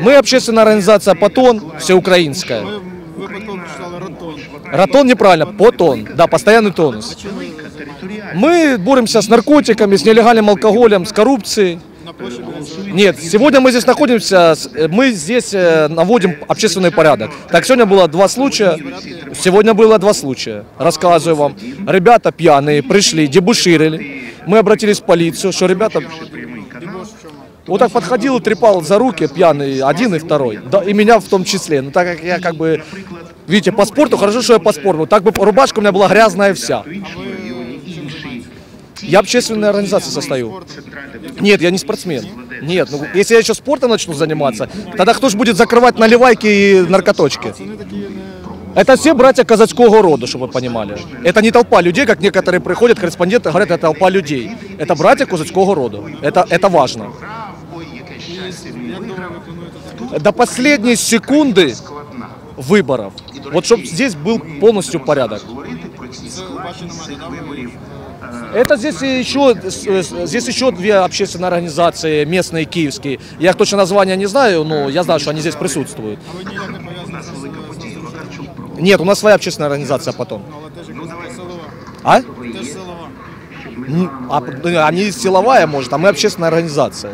Мы общественная организация «Потон», всеукраинская. Ми випадково прочитали Ротон. Ратон неправильно, потон, да, постоянный тонус. Чим ви займаєтесь? Мы боремся с наркотиками, с нелегальным алкоголем, с коррупцией. На площі біля Нет, сегодня мы здесь находимся, с- э, мы здесь э, наводим общественный порядок. Так, сегодня было два случая, сегодня было два случая. Рассказываю вам. Ребята пьяные пришли, дебуширили. Мы обратились в полицию, что ребята... вот так подходил и трепал за руки пьяный, один и второй. Да, и меня в том числе. Ну так как я как бы... Видите, по спорту, хорошо, что я по спорту. Так бы рубашка у меня была грязная вся. Я общественной организации состою. Нет, я не спортсмен. Нет, ну если я еще спортом начну заниматься, тогда кто же будет закрывать наливайки и наркоточки? Это все братья казацкого рода, чтобы вы понимали. Это не толпа людей, как некоторые приходят, корреспонденты говорят, это толпа людей. Это братья казацкого рода. Это, это важно. як довго ви плануєте так? До последней секунды выборов. Вот чтобы здесь был полностью порядок. Це ваші намети, да? ви? Это здесь еще, здесь еще две общественные организации, местные, киевские. Я их точно названия не знаю, но я знаю, что они здесь присутствуют. А ви ніяк не пов'язані з з Струнченком? Нет, у нас своя общественная организация потом. Ну, але теж якась силова. А? Теж силова. М, а, ну, они силовая, может, а мы общественная организация.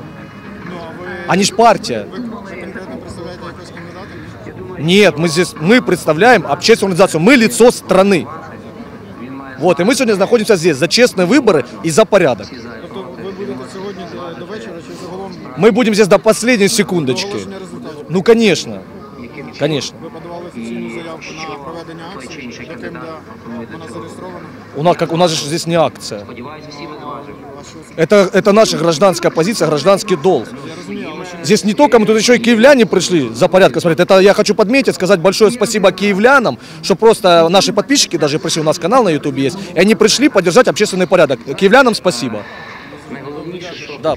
Ну, а ви, Они ж партия. ви, ви конкретно представляєте якогось кандидата? Нет, мы здесь, мы представляем общественную организацию, мы лицо страны. Вот, и мы сегодня находимся здесь за честные выборы и за порядок. Тобто ви будете сьогодні до, до вечора чи загалом Мы будем здесь до последней до секундочки. оголошення результатів? Ну, конечно, конечно. Ви подавали офіційну заявку на проведення акції, яким де вона зареєстрована? У нас, как, у нас же здесь не акция. А що це? Это, это наша гражданская позиция, гражданский долг. Здесь не только мы, тут еще и киевляне пришли за порядком смотреть. Это я хочу подметить, сказать большое спасибо киевлянам, что просто наши подписчики даже пришли, у нас канал на YouTube есть, и они пришли поддержать общественный порядок. Киевлянам спасибо. Да.